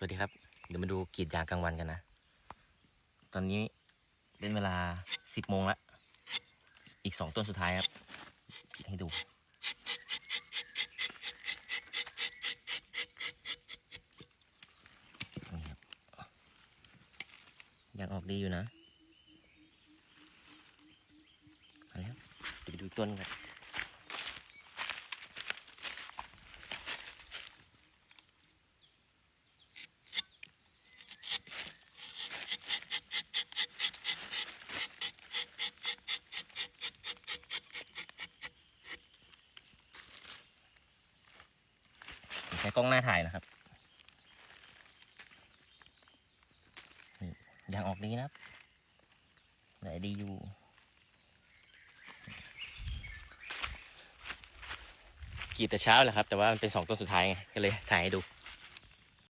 สวัสดีครับ เดี๋ยวมาดูกรีดยางกลางวันกันนะ ตอนนี้เป็นเวลาสิบโมงละ อีกสองต้นสุดท้ายครับกรีดให้ดูนี่ครับยางออกดีอยู่นะมาแล้วเดี๋ยวไปดูต้นกัน ใช้กล้องหน้าถ่ายนะครับยางออกดีนะครับไหนดีอยู่กีดแต่เช้าแหละครับ แต่ว่ามันเป็นสองต้นสุดท้ายไงก็เลยถ่ายให้ดู